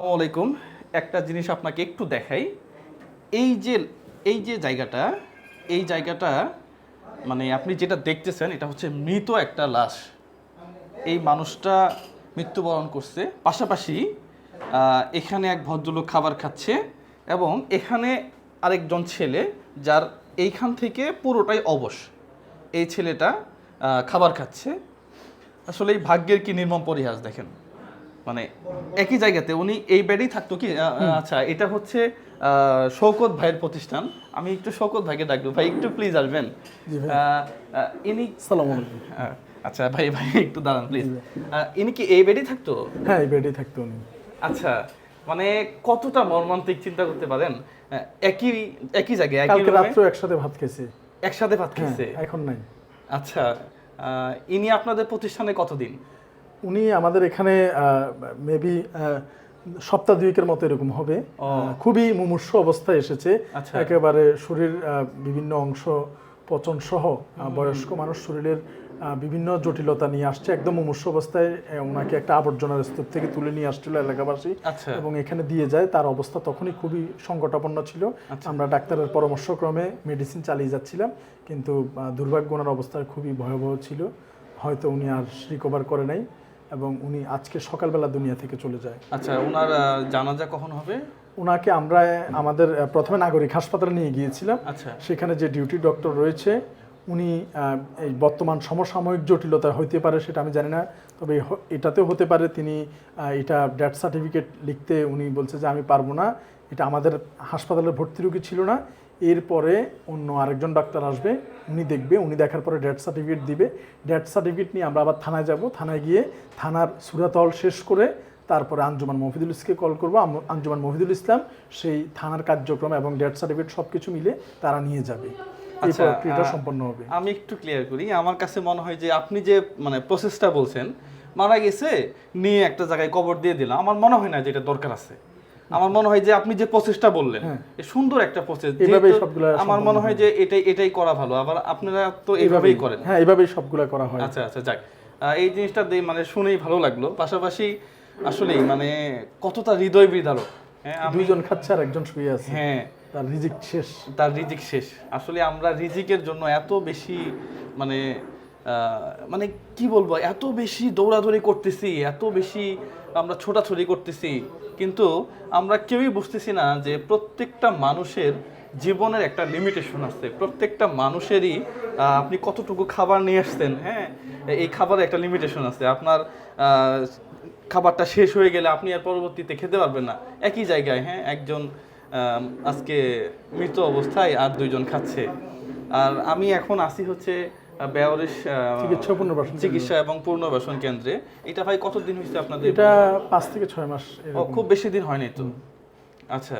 আলাইকুম। একটা জিনিস আপনাকে একটু দেখাই। এই যে এই যে জায়গাটা, এই জায়গাটা মানে আপনি যেটা দেখতেছেন, এটা হচ্ছে মৃত একটা লাশ। এই মানুষটা মৃত্যুবরণ করছে। পাশাপাশি এখানে এক ভদ্রলোক খাবার খাচ্ছে এবং এখানে আরেকজন ছেলে, যার এইখান থেকে পুরোটাই অবশ। এই ছেলেটা খাবার খাচ্ছে। আসলে এই ভাগ্যের কি নির্মম পরিহাস দেখেন। মানে একই জায়গাতে উনি এই বেডেই থাকতো কি? আচ্ছা এটা হচ্ছে আহ, শওকত ভাইয়ের প্রতিষ্ঠান। আমি একটু শওকত ভাইকে ডাকবো। ভাই একটু প্লিজ আসবেন। ইনি সালাম আচ্ছা ভাই ভাই একটু দাঁড়ান প্লিজ ইনি কি এই বেডেই থাকতো? হ্যাঁ এই বেডেই থাকতো উনি। আচ্ছা মানে কতটা মর্মান্তিক চিন্তা করতে পারেন? একই একই জায়গায় একই কালকে রাত্রে একসাথে ভাত খেয়েছি। একসাথে ভাত হ্যাঁ খেয়েছে? এখন নাই। আচ্ছা ইনি আপনাদের প্রতিষ্ঠানে কতদিন? উনি আমাদের এখানে মেবি সপ্তাহ দুয়েকের মতো এরকম হবে। খুবই মুমূর্ষ অবস্থায় এসেছে। আচ্ছা। একেবারে শরীর বিভিন্ন অংশ পচন সহ বয়স্ক মানুষ শরীরের বিভিন্ন জটিলতা নিয়ে আসছে। একদম মুমূর্ষ অবস্থায় ওনাকে একটা আবর্জনার স্তূপ থেকে তুলে নিয়ে আসছিল এলাকাবাসী আচ্ছা। এবং এখানে দিয়ে যায়। তার অবস্থা তখনই খুবই সংকটাপন্ন ছিল। আচ্ছা। আমরা ডাক্তারের পরামর্শক্রমে মেডিসিন চালিয়ে যাচ্ছিলাম কিন্তু দুর্ভাগ্য ওনার অবস্থা খুবই ভয়াবহ ছিল। হয়তো উনি আর রিকভার করে নাই। এবং উনি আজকে সকালবেলা দুনিয়া থেকে চলে যায়। আচ্ছা ওনার জানাজা কখন হবে? ওনাকে আমরা আমাদের প্রথমে নাগরিক হাসপাতালে নিয়ে গিয়েছিলাম। আচ্ছা। সেখানে যে ডিউটি ডক্টর রয়েছে উনি এই বর্তমান সমসাময়িক জটিলতা হইতে পারে সেটা আমি জানি না, তবে এটাতেও হতে পারে তিনি এটা ডেথ সার্টিফিকেট লিখতে উনি বলছে যে আমি পারব না, এটা আমাদের হাসপাতালে ভর্তি রোগী ছিল না, এরপরে অন্য আরেকজন ডাক্তার আসবে, উনি দেখবে, উনি দেখার পরে ডেথ সার্টিফিকেট দিবে, ডেথ সার্টিফিকেট নিয়ে আমরা আবার থানায় যাব, থানায় গিয়ে থানার সুরাতল শেষ করে তারপরে আঞ্জুমান মফিদুল ইসলামকে কল করব আঞ্জুমান মফিদুল ইসলাম সেই থানার কার্যক্রম এবং ডেথ সার্টিফিকেট সব কিছু মিলে তারা নিয়ে যাবে। আচ্ছা, প্রক্রিয়াটা সম্পন্ন হবে। আমি একটু ক্লিয়ার করি। আমার কাছে মনে হয় যে আপনি যে মানে প্রসেসটা বলছেন মারা গেছে নিয়ে একটা জায়গায় কবর দিয়ে দিলাম। আমার মনে হয় না যে এটা দরকার আছে। আমার মনে হয় যে আপনি যে প্রসেসটা বললেন হ্যাঁ। সুন্দর একটা প্রসেস আমার মনে হয় যে এটাই এটাই করা ভালো। আবার আপনারা তো এইভাবেই করেন। হ্যাঁ এইভাবেই সবগুলা করা হয়। আচ্ছা আচ্ছা যাক। এই জিনিসটা মানে শুনেই ভালো লাগল। পাশাপাশি আসলেই মানে কতটা হৃদয় বিদারক হ্যাঁ আমি দুইজন খাচ্ছে আর একজন শুয়ে আছে। হ্যাঁ তার রিজিক শেষ। তার রিজিক শেষ। আসলে আমরা রিজিকের জন্য এত বেশি মানে মানে কি বলব, এত বেশি দৌড়াদৌড়ি করতেছি, এত বেশি আমরা ছোটাছুটি করতেছি, কিন্তু আমরা কেউই বুঝতেছি না যে প্রত্যেকটা মানুষের জীবনের একটা লিমিটেশন আছে। প্রত্যেকটা মানুষেরই আপনি কতটুকু খাবার নিয়ে আসছেন হ্যাঁ? এই খাবারের একটা লিমিটেশন আছে। আপনার খাবারটা শেষ হয়ে গেলে আপনি আর পরবর্তীতে খেতে পারবেন না। একই জায়গায় হ্যাঁ? একজন আজকে মৃত অবস্থায় আর দুইজন খাচ্ছে। আর আমি এখন আসি হচ্ছে বেয়ারিশ চিকিৎসা পুনর্বাসন চিকিৎসা এবং পুনর্বাসন কেন্দ্রে। এটা ভাই কতদিন হয়েছে আপনাদের? এটা পাঁচ থেকে ছয় মাস খুব বেশি দিন হয়নি তো? আচ্ছা।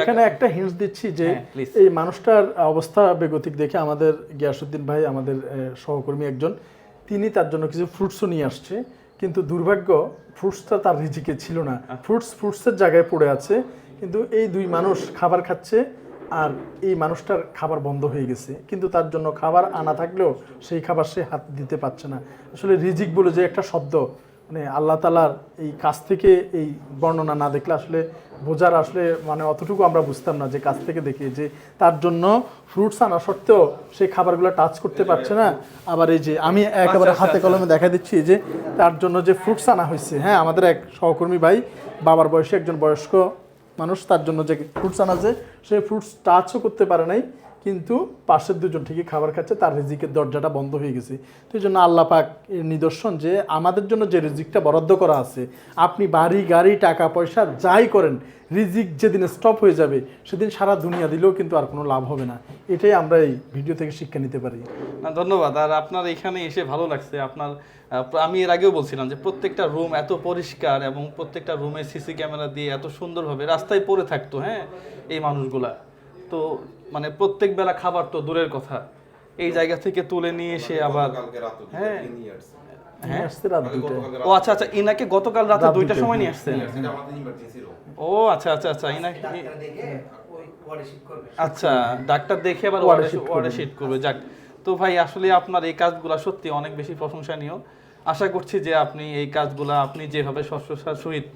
এখানে একটা হিন্টস দিচ্ছি যে হ্যাঁ, এই মানুষটার অবস্থা বেগতিক দেখে আমাদের গিয়াসুদ্দিন ভাই আমাদের সহকর্মী একজন তিনি তার জন্য কিছু ফ্রুটসও নিয়ে আসছে। কিন্তু দুর্ভাগ্য ফ্রুটসটা তার রিজিকে ছিল না। ফ্রুটস ফ্রুটসের জায়গায় পড়ে আছে। কিন্তু এই দুই মানুষ খাবার খাচ্ছে আর এই মানুষটার খাবার বন্ধ হয়ে গেছে। কিন্তু তার জন্য খাবার আনা থাকলেও সেই খাবার সে হাত দিতে পারছে না। আসলে রিজিক বলে যে একটা শব্দ মানে আল্লাহ তালার এই কাছ থেকে এই বর্ণনা না দেখলে আসলে বোঝার আসলে মানে অতটুকু আমরা বুঝতাম না যে কাছ থেকে দেখি যে তার জন্য ফ্রুটস আনা সত্ত্বেও সেই খাবারগুলো টাচ করতে পারছে না। আবার এই যে আমি একেবারে আচ্ছা, হাতে কলমে দেখা দিচ্ছি যে তার জন্য যে ফ্রুটস আনা হয়েছে হ্যাঁ আমাদের এক সহকর্মী ভাই বাবার বয়সী একজন বয়স্ক মানুষ তার জন্য যে ফ্রুটস আনা আছে সে ফ্রুটস টাচও করতে পারে নাই। কিন্তু পাশের দুজন ঠিকই খাবার খাচ্ছে তার রিজিকের দরজাটা বন্ধ হয়ে গেছে। তো এই জন্য আল্লাহ পাক নিদর্শন যে আমাদের জন্য যে রিজিকটা বরাদ্দ করা আছে আপনি বাড়ি গাড়ি টাকা পয়সা যাই করেন রিজিক যেদিন স্টপ হয়ে যাবে সেদিন সারা দুনিয়া দিলেও কিন্তু আর কোনো লাভ হবে না। এটাই আমরা এই ভিডিও থেকে শিক্ষা নিতে পারি। না, ধন্যবাদ। আর আপনার এখানে এসে ভালো লাগছে। আপনার আমি এর আগেও বলছিলাম যে প্রত্যেকটা রুম এত পরিষ্কার এবং প্রত্যেকটা রুমে সিসি ক্যামেরা দিয়ে এত সুন্দরভাবে রাস্তায় পড়ে থাকতো হ্যাঁ এই মানুষগুলা। তো মানে প্রত্যেক বেলা খাবার তো দূরের কথা। এই জায়গা থেকে তুলে নিয়ে এসে আবার হ্যাঁ। রাত দুইটায় ও আচ্ছা আচ্ছা ইনাকে গতকাল রাতে দুইটার সময় নিয়ে আসছেন। ও আচ্ছা আচ্ছা আচ্ছা ইনাকে করবে। আচ্ছা ডাক্তার দেখে আবার ওয়ার্ডে ওয়ার্ডে করবে। যাক তো ভাই আসলে আপনার এই কাজগুলো সত্যি অনেক বেশি প্রশংসনীয়। আশা করছি যে আপনি এই কাজগুলো আপনি যেভাবে স্বচ্ছতার সহিত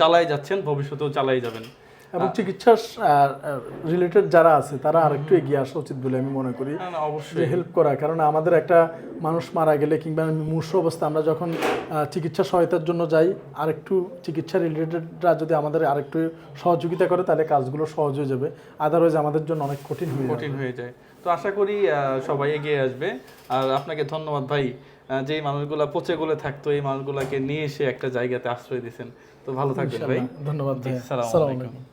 চালাই যাচ্ছেন ভবিষ্যতেও চালাই যাবেন। এবং চিকিৎসা রিলেটেড যারা আছে তারা আরেকটু এগিয়ে আসা উচিত বলে আমি মনে করি অবশ্যই। হেল্প করা। কারণ আমাদের একটা মানুষ মারা গেলে কিংবা মূর্ষ অবস্থা আমরা যখন চিকিৎসা সহায়তার জন্য যাই আরেকটু চিকিৎসা রিলেটেডরা যদি আমাদের আরেকটু সহযোগিতা করে তাহলে কাজগুলো সহজ হয়ে যাবে। আদারওয়াইজ আমাদের জন্য অনেক কঠিন হয়ে কঠিন হয়ে যায়। তো আশা করি সবাই এগিয়ে আসবে। আর আপনাকে ধন্যবাদ ভাই যে মানুষগুলা পচে গলে থাকতো এই মানুষগুলাকে নিয়ে এসে একটা জায়গাতে আশ্রয় দিয়েছেন। তো ভালো থাকবেন ভাই। ধন্যবাদ ভাই। সালাম আসসালামু। আলাইকুম।